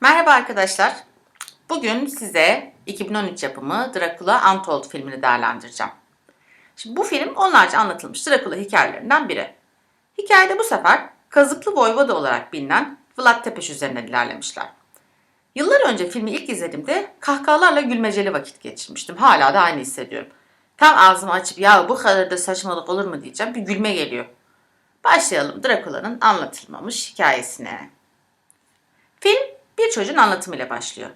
Merhaba arkadaşlar. Bugün size 2013 yapımı Dracula Untold filmini değerlendireceğim. Şimdi bu film onlarca anlatılmış Dracula hikayelerinden biri. Hikayede bu sefer Kazıklı Voyvoda olarak bilinen Vlad Tepes üzerinden ilerlemişler. Yıllar önce filmi ilk izlediğimde kahkahalarla gülmeceli vakit geçirmiştim. Hala da aynı hissediyorum. Tam ağzımı açıp ya bu kadar da saçmalık olur mu diyeceğim bir gülme geliyor. Başlayalım Dracula'nın anlatılmamış hikayesine. Film bir çocuğun anlatımıyla başlıyor.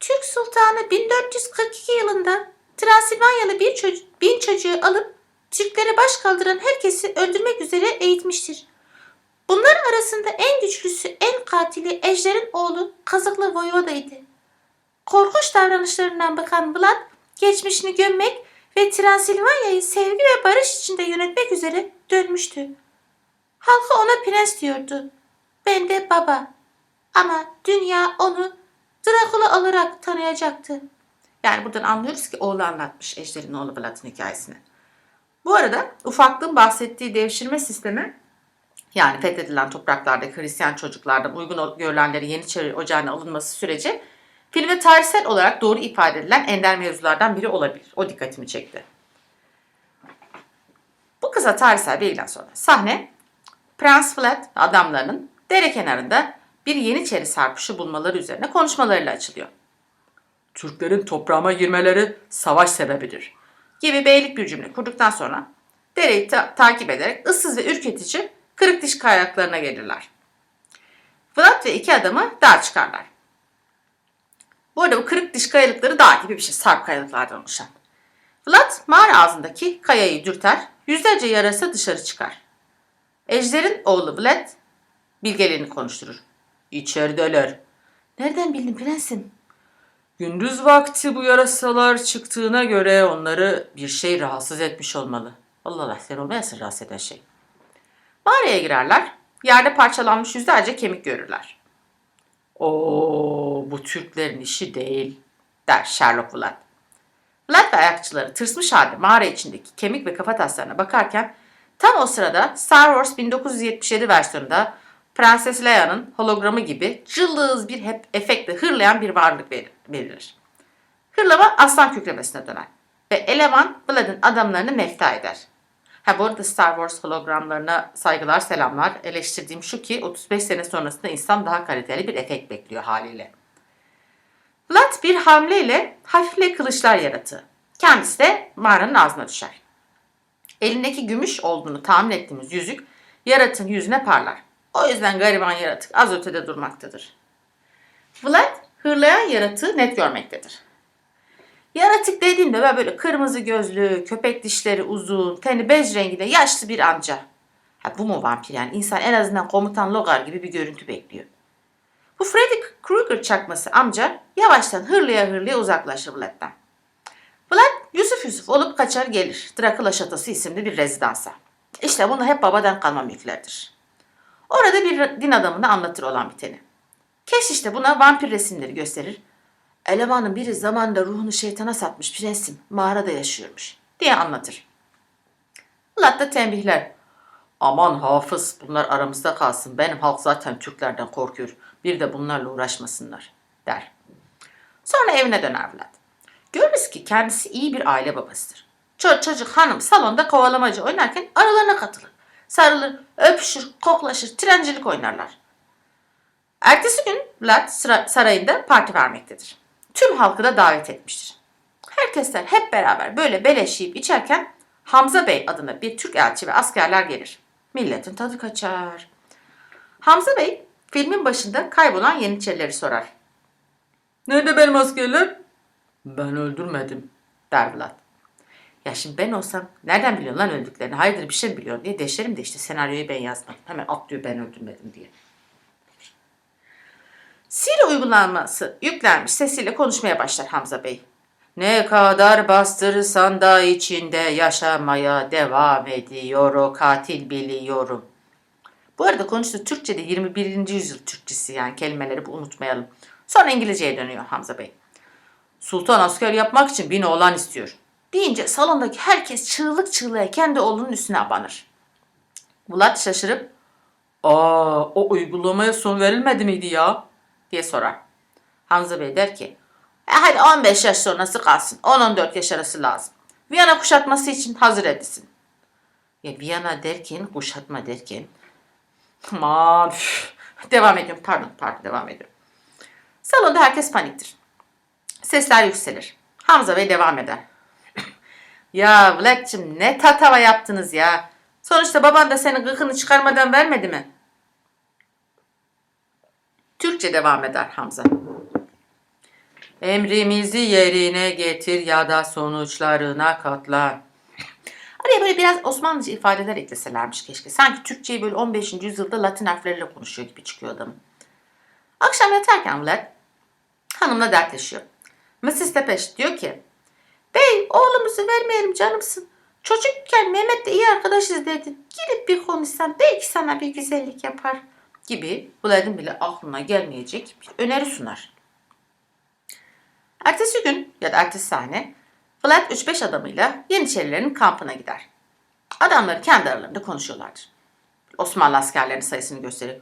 Türk Sultanı 1442 yılında Transilvanyalı bir çocuk, bin çocuğu alıp Türklere baş kaldıran herkesi öldürmek üzere eğitmiştir. Bunlar arasında en güçlüsü, en katili Ejder'in oğlu Kazıklı Voyvoda'ydı. Korkunç davranışlarından bakan Vlad, geçmişini gömmek ve Transilvanya'yı sevgi ve barış içinde yönetmek üzere dönmüştü. Halkı ona prens diyordu. Ben de baba. Ama dünya onu Dracula olarak tanıyacaktı. Yani buradan anlıyoruz ki oğlu anlatmış Ejder'in oğlu Vlad'ın hikayesini. Bu arada ufaklığın bahsettiği devşirme sistemi yani fethedilen topraklardaki Hristiyan çocuklardan uygun görülenleri Yeniçeri Ocağı'na alınması süreci filmde tarihsel olarak doğru ifade edilen ender mevzulardan biri olabilir. O dikkatimi çekti. Bu kısa tarihsel bilgiden sonra sahne Prens Vlad adamlarının dere kenarında bir Yeniçeri sarpışı bulmaları üzerine konuşmalarıyla açılıyor. Türklerin toprağıma girmeleri savaş sebebidir gibi beylik bir cümle kurduktan sonra dereyi ta- takip ederek ıssız ve ürketici kırık diş kayalıklarına gelirler. Vlad ve iki adamı dağa çıkarlar. Bu arada bu kırık diş kayalıkları dağ gibi bir şey, sarp kayalıklardan oluşan. Vlad mağara ağzındaki kayayı dürter, yüzlerce yarası dışarı çıkar. Ejder'in oğlu Vlad bilgeliğini konuşturur. İçerideler. Nereden bildin prensim? Gündüz vakti bu yarasalar çıktığına göre onları bir şey rahatsız etmiş olmalı. Allah Allah sen olmayasın rahatsız eden şey. Mağaraya girerler. Yerde parçalanmış yüzlerce kemik görürler. Oo bu Türklerin işi değil der Sherlock Vlad. Vlad ve ayakçıları tırsmış halde mağara içindeki kemik ve kafa taslarına bakarken tam o sırada Star Wars 1977 versiyonunda Prenses Leia'nın hologramı gibi cılız bir hep efektle hırlayan bir varlık belirir. Hırlama aslan kükremesine döner ve eleman Vlad'ın adamlarını mefta eder. Ha bu arada Star Wars hologramlarına saygılar selamlar. Eleştirdiğim şu ki 35 sene sonrasında insan daha kaliteli bir efekt bekliyor haliyle. Vlad bir hamleyle hafifle kılıçlar yaratır. Kendisi de mağaranın ağzına düşer. Elindeki gümüş olduğunu tahmin ettiğimiz yüzük yaratığın yüzüne parlar. O yüzden gariban yaratık az ötede durmaktadır. Vlad hırlayan yaratığı net görmektedir. Yaratık dediğimde böyle kırmızı gözlü, köpek dişleri uzun, teni bej renginde yaşlı bir amca. Ha bu mu vampir yani? İnsan en azından komutan Logar gibi bir görüntü bekliyor. Bu Freddy Krueger çakması amca yavaştan hırlaya hırlaya uzaklaşır Vlad'dan. Vlad Yusuf Yusuf olup kaçar gelir Dracula Şatosu isimli bir rezidansa. İşte bunu hep babadan kalma mülklerdir. Orada bir din adamına anlatır olan biteni. Keş işte buna vampir resimleri gösterir. Elemanın biri zamanında ruhunu şeytana satmış prensim, mağarada yaşıyormuş diye anlatır. Vlad da tembihler. Aman hafız bunlar aramızda kalsın. Benim halk zaten Türklerden korkuyor. Bir de bunlarla uğraşmasınlar der. Sonra evine döner Vlad. Görürüz ki kendisi iyi bir aile babasıdır. Çocuk, çocuk hanım salonda kovalamacı oynarken aralarına katılır. Sarılır, öpüşür, koklaşır, trencilik oynarlar. Ertesi gün Vlad sarayında parti vermektedir. Tüm halkı da davet etmiştir. Herkesler hep beraber böyle beleş yiyip içerken Hamza Bey adında bir Türk elçi ve askerler gelir. Milletin tadı kaçar. Hamza Bey filmin başında kaybolan Yeniçerileri sorar. Nerede benim askerler? Ben öldürmedim der Vlad. Ya şimdi ben olsam nereden biliyorsun lan öldüklerini? Hayırdır bir şey mi diye deşerim de işte senaryoyu ben yazmadım. Hemen atlıyor ben öldürmedim diye. Siri uygulaması yüklenmiş sesiyle konuşmaya başlar Hamza Bey. Ne kadar bastırırsan da içinde yaşamaya devam ediyor o katil biliyorum. Bu arada konuştuğu Türkçe'de 21. yüzyıl Türkçesi yani kelimeleri bu unutmayalım. Sonra İngilizceye dönüyor Hamza Bey. Sultan asker yapmak için bin oğlan istiyor. Deyince salondaki herkes çığlık çığlığa kendi oğlunun üstüne abanır. Vlad şaşırıp Aa o uygulamaya son verilmedi miydi ya? diye sorar. Hamza Bey der ki e hadi 15 yaş sonrası kalsın. 10-14 yaş arası lazım. Viyana kuşatması için hazır edilsin. Ya Viyana derken, kuşatma derken. Aman üf. Devam ediyorum. Pardon, pardon devam ediyorum. Salonda herkes paniktir. Sesler yükselir. Hamza Bey devam eder. Ya Vlad'cığım ne tatava yaptınız ya. Sonuçta baban da senin gıkını çıkarmadan vermedi mi? Türkçe devam eder Hamza. Emrimizi yerine getir ya da sonuçlarına katlan. Araya böyle biraz Osmanlıca ifadeler ekleselermiş keşke. Sanki Türkçeyi böyle 15. yüzyılda Latin harfleriyle konuşuyor gibi çıkıyor adam. Akşam yatarken Vlad hanımla dertleşiyor. Mrs. Tepeş diyor ki Bey oğlumuzu vermeyelim canımsın. Çocukken Mehmet'le iyi arkadaşız dedin. Gidip bir konuşsan belki sana bir güzellik yapar gibi Vlad'ın bile aklına gelmeyecek bir öneri sunar. Ertesi gün ya da ertesi sahne Vlad 3-5 adamıyla Yeniçerilerin kampına gider. Adamları kendi aralarında konuşuyorlardır. Osmanlı askerlerinin sayısını gösterir.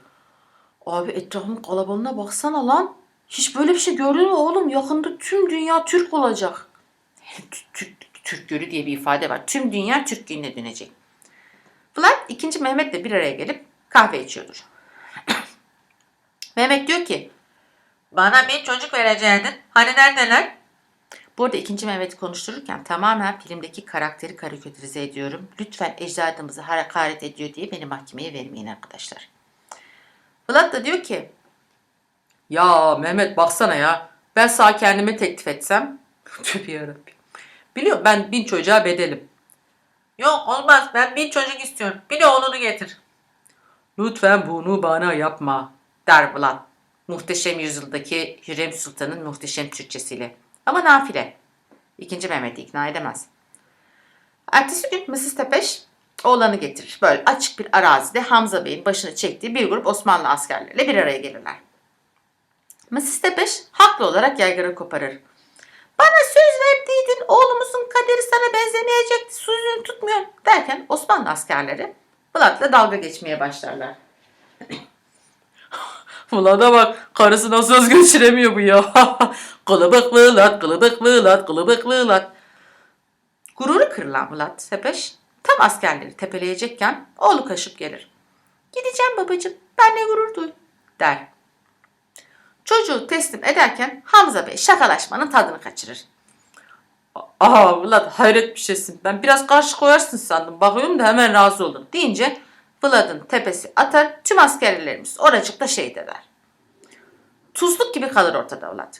Abi etrafın kalabalığına baksana lan. Hiç böyle bir şey gördün mü oğlum? Yakında tüm dünya Türk olacak. Türk, Gölü diye bir ifade var. Tüm dünya Türk Gölü'ne dönecek. Vlad ikinci Mehmet'le bir araya gelip kahve içiyordur. Mehmet diyor ki bana bir çocuk vereceydin. Hani neredeler? Bu arada ikinci Mehmet'i konuştururken tamamen filmdeki karakteri karikatürize ediyorum. Lütfen ecdadımızı hakaret ediyor diye beni mahkemeye vermeyin arkadaşlar. Vlad da diyor ki ya Mehmet baksana ya ben sağ kendime teklif etsem tövbe yarabbim. Biliyorum ben bin çocuğa bedelim. Yok olmaz ben bin çocuk istiyorum. Bir de oğlunu getir. Lütfen bunu bana yapma der Vlad. Muhteşem Yüzyıl'daki Hürrem Sultan'ın muhteşem Türkçesiyle. Ama nafile. İkinci Mehmet'i ikna edemez. Ertesi gün Mrs. Tepeş oğlanı getirir. Böyle açık bir arazide Hamza Bey'in başını çektiği bir grup Osmanlı askerleriyle bir araya gelirler. Mrs. Tepeş haklı olarak yaygara koparır. Bana söz oğlumuzun kaderi sana benzemeyecekti sözünü tutmuyor derken Osmanlı askerleri Vlad'la dalga geçmeye başlarlar. Vlad'a bak karısına söz geçiremiyor bu ya. kılıbık Vlad, kılıbık Vlad, kılıbık Vlad. Gururu kırılan Vlad Tepeş tam askerleri tepeleyecekken oğlu kaşıp gelir. Gideceğim babacığım benle gurur duy der. Çocuğu teslim ederken Hamza Bey şakalaşmanın tadını kaçırır. Aha Vlad hayret bir şeysin. Ben biraz karşı koyarsın sandım. Bakıyorum da hemen razı oldum. Deyince Vlad'ın tepesi atar. Tüm askerlerimiz oracıkta şehit eder. Tuzluk gibi kalır ortada Vlad.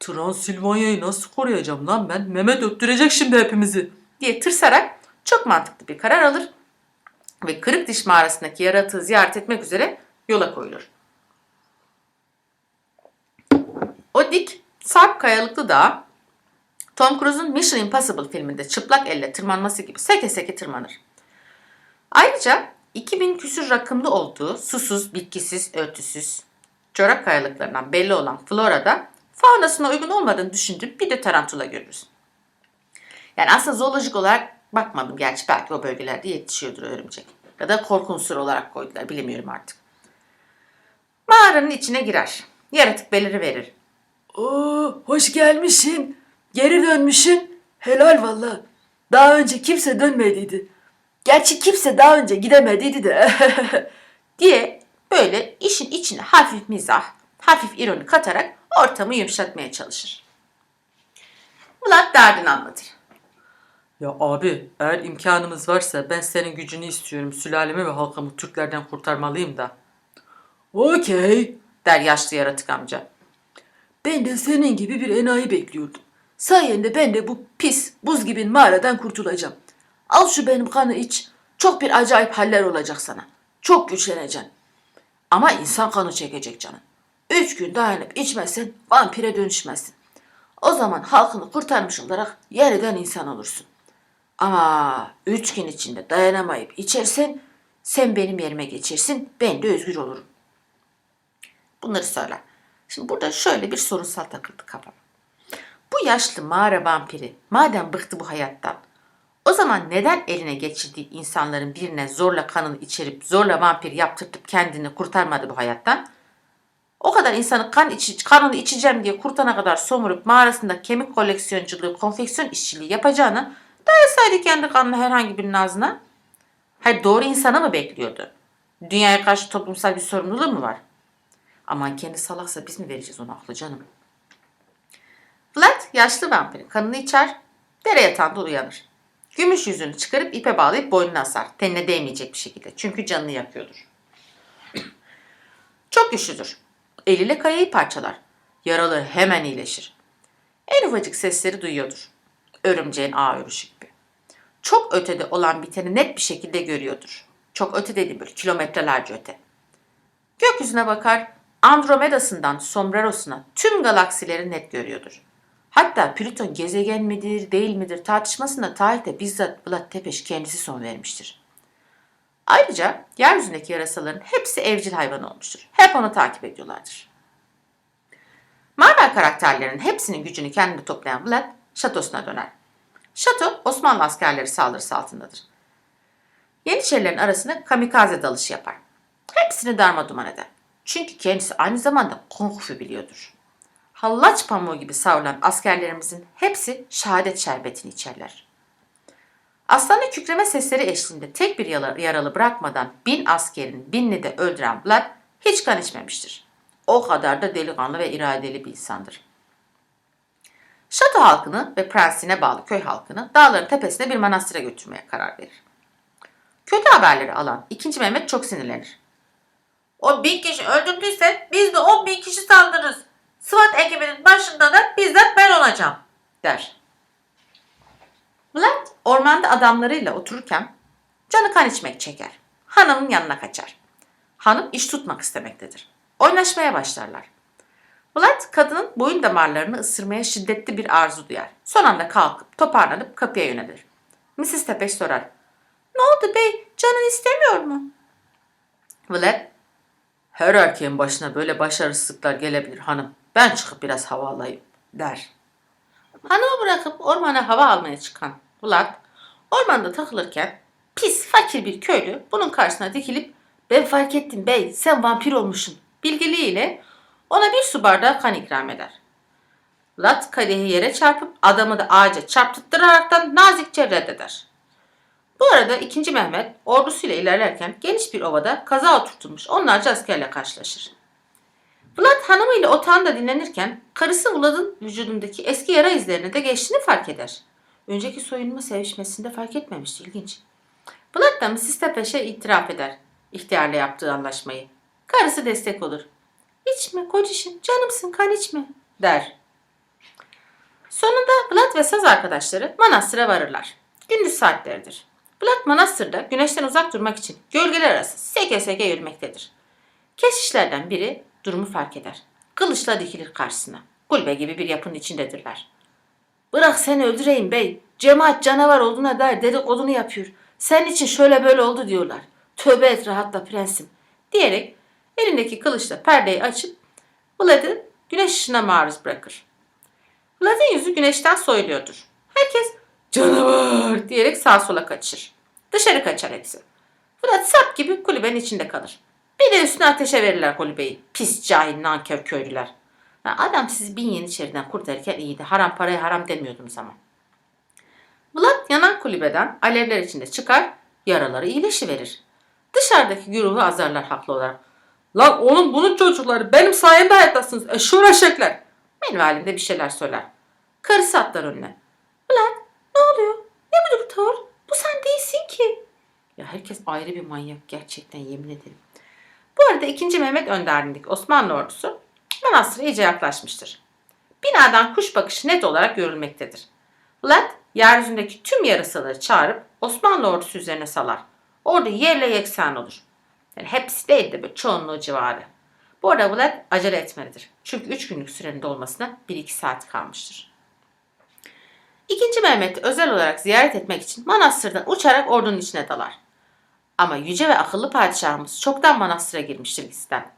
Transilvanya'yı nasıl koruyacağım lan ben? Mehmet öptürecek şimdi hepimizi. Diye tırsarak çok mantıklı bir karar alır ve kırık diş mağarasındaki yaratığı ziyaret etmek üzere yola koyulur. O dik, sarp kayalıklı dağ, Tom Cruise'un Mission Impossible filminde çıplak elle tırmanması gibi seke seke tırmanır. Ayrıca 2000 küsür rakımlı olduğu susuz, bitkisiz, örtüsüz, çorak kayalıklarından belli olan Flora'da faunasına uygun olmadığını düşündüğüm bir de tarantula görürüz. Yani aslında zoolojik olarak bakmadım. Gerçi belki o bölgelerde yetişiyordur örümcek. Ya da korku unsuru olarak koydular. Bilemiyorum artık. Mağaranın içine girer. Yaratık beliri verir. Oo, hoş gelmişsin. Geri dönmüşsün. Helal valla. Daha önce kimse dönmediydi. Gerçi kimse daha önce gidemediydi de. diye böyle işin içine hafif mizah, hafif ironi katarak ortamı yumuşatmaya çalışır. Vlad derdini anlatır. ya abi eğer imkanımız varsa ben senin gücünü istiyorum. Sülalemi ve halkımı Türklerden kurtarmalıyım da. Okey. Der yaşlı yaratık amca. Ben de senin gibi bir enayi bekliyordum. Sayende ben de bu pis buz gibi mağaradan kurtulacağım. Al şu benim kanı iç. Çok bir acayip haller olacak sana. Çok güçleneceksin. Ama insan kanı çekecek canım. Üç gün dayanıp içmezsen vampire dönüşmezsin. O zaman halkını kurtarmış olarak yeniden insan olursun. Ama üç gün içinde dayanamayıp içersen sen benim yerime geçersin ben de özgür olurum. Bunları söyler. Şimdi burada şöyle bir sorunsal takıldı kafam. Bu yaşlı mağara vampiri madem bıktı bu hayattan o zaman neden eline geçirdiği insanların birine zorla kanını içirip zorla vampir yaptırtıp kendini kurtarmadı bu hayattan? O kadar insanı kan içi, kanını içeceğim diye kurtana kadar somurup mağarasında kemik koleksiyonculuğu, konfeksiyon işçiliği yapacağını dayasaydı kendi kanını herhangi birinin ağzına. Hayır doğru insana mı bekliyordu? Dünyaya karşı toplumsal bir sorumluluğu mu var? Aman kendi salaksa biz mi vereceğiz ona aklı canım? Vlad yaşlı vampirin kanını içer, dere yatağında uyanır. Gümüş yüzünü çıkarıp ipe bağlayıp boynuna asar. Tenine değmeyecek bir şekilde. Çünkü canını yakıyordur. Çok güçlüdür. Eliyle kayayı parçalar. Yaralı hemen iyileşir. En ufacık sesleri duyuyordur. Örümceğin ağ örüşü gibi. Çok ötede olan biteni net bir şekilde görüyordur. Çok öte dediğim böyle kilometrelerce öte. Gökyüzüne bakar, Andromeda'sından Sombreros'una tüm galaksileri net görüyordur. Hatta Plüton gezegen midir, değil midir tartışmasında tarihte bizzat Vlad Tepeş kendisi son vermiştir. Ayrıca yeryüzündeki yarasaların hepsi evcil hayvan olmuştur. Hep onu takip ediyorlardır. Marvel karakterlerinin hepsinin gücünü kendine toplayan Vlad, şatosuna döner. Şato, Osmanlı askerleri saldırısı altındadır. Yeniçerilerin arasına kamikaze dalışı yapar. Hepsini darma duman eder. Çünkü kendisi aynı zamanda kung fu biliyordur. Hallaç pamuğu gibi savrulan askerlerimizin hepsi şehadet şerbetini içerler. Aslanın kükreme sesleri eşliğinde tek bir yara- yaralı bırakmadan bin askerin binini de öldüren Vlad hiç kan içmemiştir. O kadar da delikanlı ve iradeli bir insandır. Şato halkını ve prensine bağlı köy halkını dağların tepesine bir manastıra götürmeye karar verir. Kötü haberleri alan 2. Mehmet çok sinirlenir. O bin kişi öldürdüyse biz de on bin kişi saldırırız. SWAT ekibinin başında da bizzat ben olacağım der. Vlad ormanda adamlarıyla otururken canı kan içmek çeker. Hanımın yanına kaçar. Hanım iş tutmak istemektedir. Oynaşmaya başlarlar. Vlad kadının boyun damarlarını ısırmaya şiddetli bir arzu duyar. Son anda kalkıp toparlanıp kapıya yönelir. Mrs. Tepeş sorar. Ne oldu bey? Canın istemiyor mu? Vlad her erkeğin başına böyle başarısızlıklar gelebilir hanım. Ben çıkıp biraz hava alayım der. Hanımı bırakıp ormana hava almaya çıkan Vlad ormanda takılırken pis fakir bir köylü bunun karşısına dikilip ben fark ettim bey sen vampir olmuşsun bilgiliğiyle ona bir su bardağı kan ikram eder. Vlad kadehi yere çarpıp adamı da ağaca çarptırtaraktan nazikçe reddeder. Bu arada 2. Mehmet ordusuyla ilerlerken geniş bir ovada kaza oturtulmuş onlarca askerle karşılaşır. Vlad hanımıyla otağında dinlenirken karısı Vlad'ın vücudundaki eski yara izlerini de geçtiğini fark eder. Önceki soyunma sevişmesinde fark etmemişti ilginç. Vlad da Mrs. Tepeş'e itiraf eder ihtiyarla yaptığı anlaşmayı. Karısı destek olur. İçme kocişim canımsın kan içme der. Sonunda Vlad ve saz arkadaşları manastıra varırlar. Gündüz saatleridir. Vlad manastırda güneşten uzak durmak için gölgeler arası seke seke yürümektedir. Keşişlerden biri durumu fark eder. Kılıçla dikilir karşısına. Kulübe gibi bir yapının içindedirler. Bırak seni öldüreyim bey. Cemaat canavar olduğuna dair dedikodunu yapıyor. Senin için şöyle böyle oldu diyorlar. Tövbe et rahatla prensim. Diyerek elindeki kılıçla perdeyi açıp Vlad'ı güneş ışığına maruz bırakır. Vlad'ın yüzü güneşten soyuluyordur. Herkes canavar diyerek sağa sola kaçır. Dışarı kaçar hepsi. Vlad sap gibi kulübenin içinde kalır. Bir de üstüne ateşe verirler kulübeyi. Pis cahil nankör köylüler. Adam sizi bin yeniçeriden kurtarırken iyiydi. Haram paraya haram demiyordum zaman. Vlad yanan kulübeden alevler içinde çıkar, yaraları iyileşiverir. Dışarıdaki güruhu azarlar haklı olarak. Lan oğlum bunun çocukları benim sayemde hayattasınız. Eşşoğlu eşekler. Benim halimde bir şeyler söyler. Karısı atlar önüne. Vlad ne oluyor? Ne bu tavır? Bu sen değilsin ki. Ya herkes ayrı bir manyak gerçekten yemin ederim. Bu arada 2. Mehmet önderliğindeki Osmanlı ordusu manastıra iyice yaklaşmıştır. Binadan kuş bakışı net olarak görülmektedir. Vlad yeryüzündeki tüm yarasaları çağırıp Osmanlı ordusu üzerine salar. Ordu yerle yeksan olur. Yani hepsi değil de böyle çoğunluğu civarı. Bu arada Vlad acele etmelidir. Çünkü 3 günlük sürenin dolmasına 1-2 saat kalmıştır. İkinci Mehmet'i özel olarak ziyaret etmek için manastırdan uçarak ordunun içine dalar. Ama yüce ve akıllı padişahımız çoktan manastıra girmiştir bizden.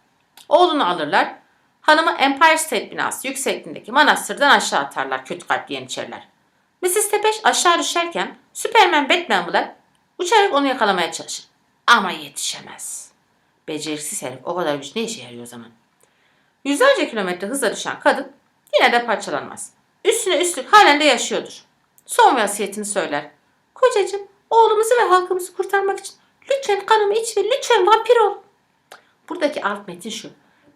Oğlunu alırlar, hanımı Empire State binası yüksekliğindeki manastırdan aşağı atarlar kötü kalpli yeniçeriler. Mrs. Tepeş aşağı düşerken Superman Batman Vlad uçarak onu yakalamaya çalışır. Ama yetişemez. Beceriksiz herif o kadar güç ne işe yarıyor o zaman? Yüzlerce kilometre hıza düşen kadın yine de parçalanmaz. Üstüne üstlük halen de yaşıyordur. Son vasiyetini söyler. Kocacığım oğlumuzu ve halkımızı kurtarmak için lütfen kanımı iç ve lütfen vampir ol. Buradaki alt metin şu.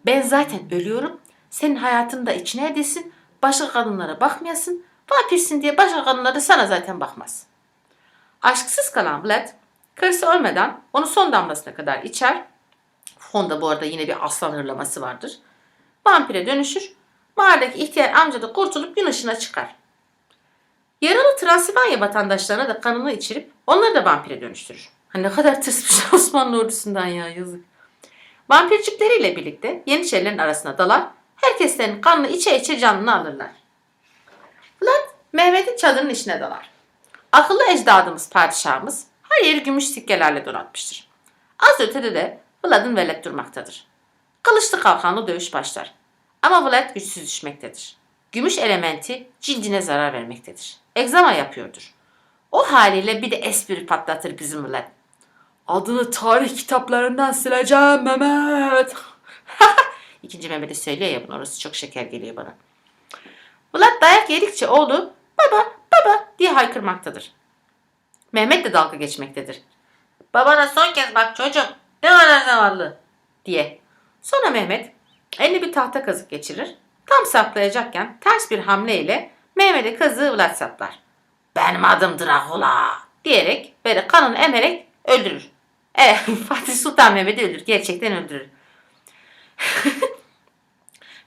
Ben zaten ölüyorum. Senin hayatını da içine edesin. Başka kadınlara bakmayasın. Vampirsin diye başka kadınlar sana zaten bakmaz. Aşksız kalan Vlad, karısı ölmeden onu son damlasına kadar içer. Fonda bu arada yine bir aslan hırlaması vardır. Vampire dönüşür. Mahalledeki ihtiyar amca da kurtulup gün ışığına çıkar. Yaralı Transilvanya vatandaşlarına da kanını içirip onları da vampire dönüştürür. Ne kadar tırsmış Osmanlı ordusundan ya yazık. Vampircikleriyle birlikte Yeniçerilerin arasına dalar, herkeslerin kanını içe içe canını alırlar. Vlad Mehmet'in çadırının içine dalar. Akıllı ecdadımız padişahımız her yeri gümüş sikkelerle donatmıştır. Az ötede de Vlad'ın velet durmaktadır. Kılıçlı kalkanlı dövüş başlar. Ama Vlad güçsüz düşmektedir. Gümüş elementi cildine zarar vermektedir. Egzama yapıyordur. O haliyle bir de espri patlatır bizim Vlad. Adını tarih kitaplarından sileceğim Mehmet. İkinci Mehmet'e söylüyor ya bunu orası çok şeker geliyor bana. Vlad dayak yedikçe oğlu baba baba diye haykırmaktadır. Mehmet de dalga geçmektedir. Babana son kez bak çocuğum ne kadar zavallı diye. Sonra Mehmet eline bir tahta kazık geçirir. Tam saplayacakken ters bir hamleyle Mehmet'e kazığı Vlad saplar. Benim adım Dracula diyerek böyle kanını emerek öldürür. Evet Fatih Sultan Mehmet'i öldürür. Gerçekten öldürür.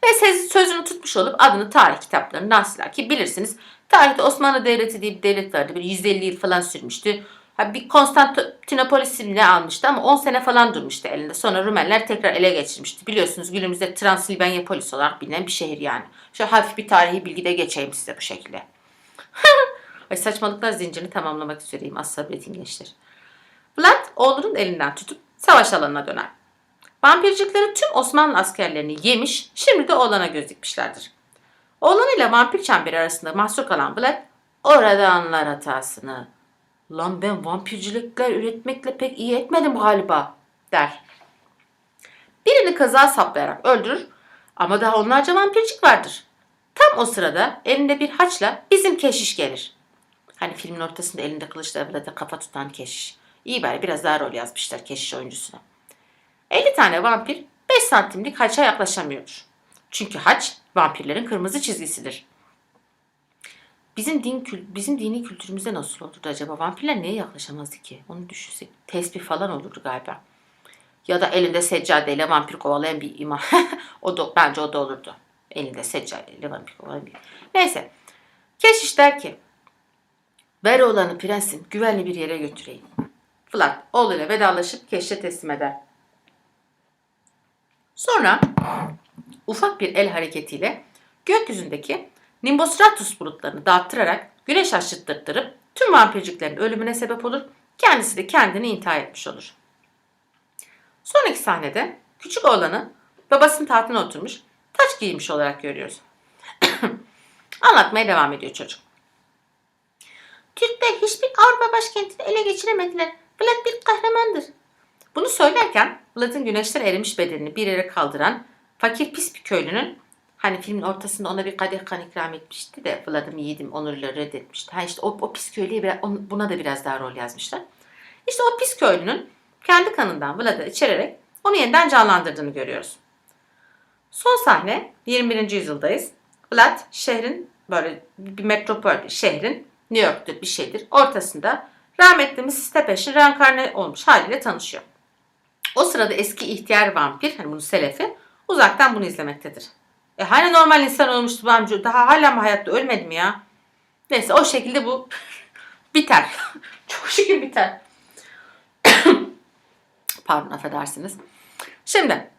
Ve söz- sözünü tutmuş olup adını tarih kitaplarından siler. Ki bilirsiniz tarihte Osmanlı Devleti diye bir devlet vardı. Bir 150 yıl falan sürmüştü. Bir Konstantinopolis ne almıştı ama 10 sene falan durmuştu elinde. Sonra Rumenler tekrar ele geçirmişti. Biliyorsunuz günümüzde Transilvanya polis olarak bilinen bir şehir yani. Şöyle hafif bir tarihi bilgi de geçeyim size bu şekilde. Ay saçmalıklar zincirini tamamlamak üzereyim. Az sabredin gençler. Vlad oğlunun elinden tutup savaş alanına döner. Vampircikleri tüm Osmanlı askerlerini yemiş, şimdi de oğlana göz dikmişlerdir. Oğlan ile vampir çemberi arasında mahsur kalan Vlad, orada anlar hatasını. Lan ben vampircilikler üretmekle pek iyi etmedim galiba, der. Birini kaza saplayarak öldürür ama daha onlarca vampircik vardır. Tam o sırada elinde bir haçla bizim keşiş gelir. Hani filmin ortasında elinde kılıçla Vlad'a kafa tutan keşiş. İyi bari biraz daha rol yazmışlar keşiş oyuncusuna. 50 tane vampir 5 santimlik haça yaklaşamıyordur. Çünkü haç vampirlerin kırmızı çizgisidir. Bizim din bizim dini kültürümüzde nasıl olurdu acaba? Vampirler neye yaklaşamazdı ki? Onu düşünsek. Tesbih falan olurdu galiba. Ya da elinde seccadeyle vampir kovalayan bir imam. o da bence o da olurdu. Elinde seccadeyle vampir kovalayan bir. Neyse. Keşiş der ki Ver oğlanı prensim güvenli bir yere götüreyim. Vlad oğluyla vedalaşıp keşişe teslim eder. Sonra ufak bir el hareketiyle gökyüzündeki Nimbostratus bulutlarını dağıttırarak güneş aşıttırtırıp tüm vampirciklerin ölümüne sebep olur. Kendisi de kendini intihar etmiş olur. Sonraki sahnede küçük oğlanı babasının tahtına oturmuş taç giymiş olarak görüyoruz. Anlatmaya devam ediyor çocuk. Türkler hiçbir Avrupa başkentini ele geçiremediler. Vlad bir kahramandır. Bunu söylerken Vlad'ın güneşten erimiş bedenini bir yere kaldıran fakir pis bir köylünün hani filmin ortasında ona bir kadeh kan ikram etmişti de Vlad'ım yiğidim onuruyla reddetmişti. Ha işte o, o pis köylüye biraz, buna da biraz daha rol yazmışlar. İşte o pis köylünün kendi kanından Vlad'ı içererek onu yeniden canlandırdığını görüyoruz. Son sahne 21. yüzyıldayız. Vlad şehrin böyle bir metropol şehrin New York'tur bir şeydir. Ortasında rahmetli Mrs. Tepeş'in reenkarne olmuş haliyle tanışıyor. O sırada eski ihtiyar vampir, hani bunun selefi, uzaktan bunu izlemektedir. E hani normal insan olmuştu bu amca, daha hala mı hayatta ölmedi mi ya? Neyse o şekilde bu biter. Çok şükür biter. Pardon affedersiniz. Şimdi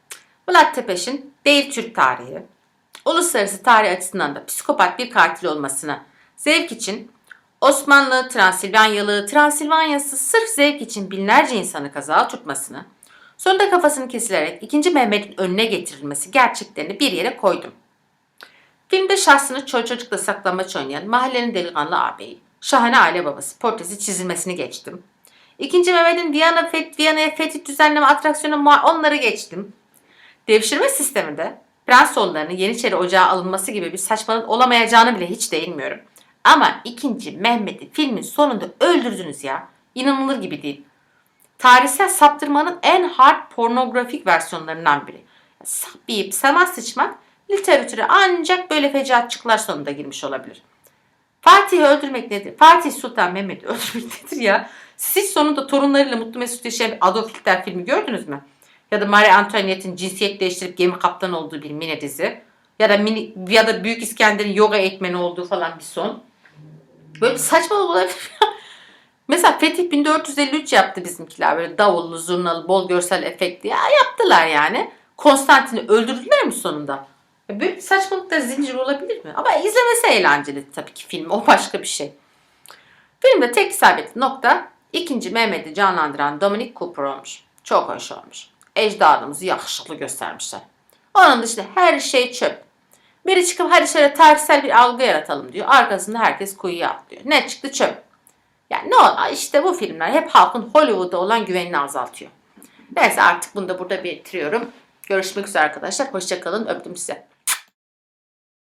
Vlad Tepeş'in değil Türk tarihi, uluslararası tarih açısından da psikopat bir katil olmasına zevk için Osmanlı, Transilvanyalı, Transilvanyası sırf zevk için binlerce insanı kazağa tutmasını, sonunda kafasını kesilerek 2. Mehmet'in önüne getirilmesi gerçeklerini bir yere koydum. Filmde şahsını çocuk çocukla saklambaç oynayan mahallenin delikanlı ağabeyi, şahane aile babası portresi çizilmesini geçtim. İkinci Mehmet'in Viyana, Feth, Viyana'ya fetih düzenleme atraksiyonu onları geçtim. Devşirme sisteminde Prensoğullarının Yeniçeri Ocağı alınması gibi bir saçmalık olamayacağını bile hiç değinmiyorum. Ama ikinci Mehmet'i filmin sonunda öldürdünüz ya. İnanılır gibi değil. Tarihsel saptırmanın en hard pornografik versiyonlarından biri. Sap yiyip sema sıçmak literatüre ancak böyle fecaatçıklar sonunda girmiş olabilir. Fatih'i öldürmek nedir? Fatih Sultan Mehmet'i öldürmek nedir ya? Siz sonunda torunlarıyla mutlu mesut yaşayan Adolf Hitler filmi gördünüz mü? Ya da Marie Antoinette'in cinsiyet değiştirip gemi kaptanı olduğu bir mini dizi. Ya da mini, ya da Büyük İskender'in yoga eğitmeni olduğu falan bir son. Böyle bir saçmalık olabilir. Mesela Fetih 1453 yaptı bizimkiler. Böyle davullu, zurnalı, bol görsel efektli. Ya yaptılar yani. Konstantin'i öldürdüler mi sonunda? Böyle bir saçmalıklar zincir olabilir mi? Ama izlemesi eğlenceli tabii ki film. O başka bir şey. Filmde tek isabetli nokta ikinci Mehmet'i canlandıran Dominic Cooper olmuş. Çok hoş olmuş. Ecdadımızı yakışıklı göstermişler. Onun dışında her şey çöp. Biri çıkıp hadi şöyle tarihsel bir algı yaratalım diyor. Arkasında herkes kuyuya atlıyor. Ne çıktı çöp. Yani ne oldu? İşte bu filmler hep halkın Hollywood'a olan güvenini azaltıyor. Neyse artık bunu da burada bitiriyorum. Görüşmek üzere arkadaşlar. Hoşçakalın. Öptüm size.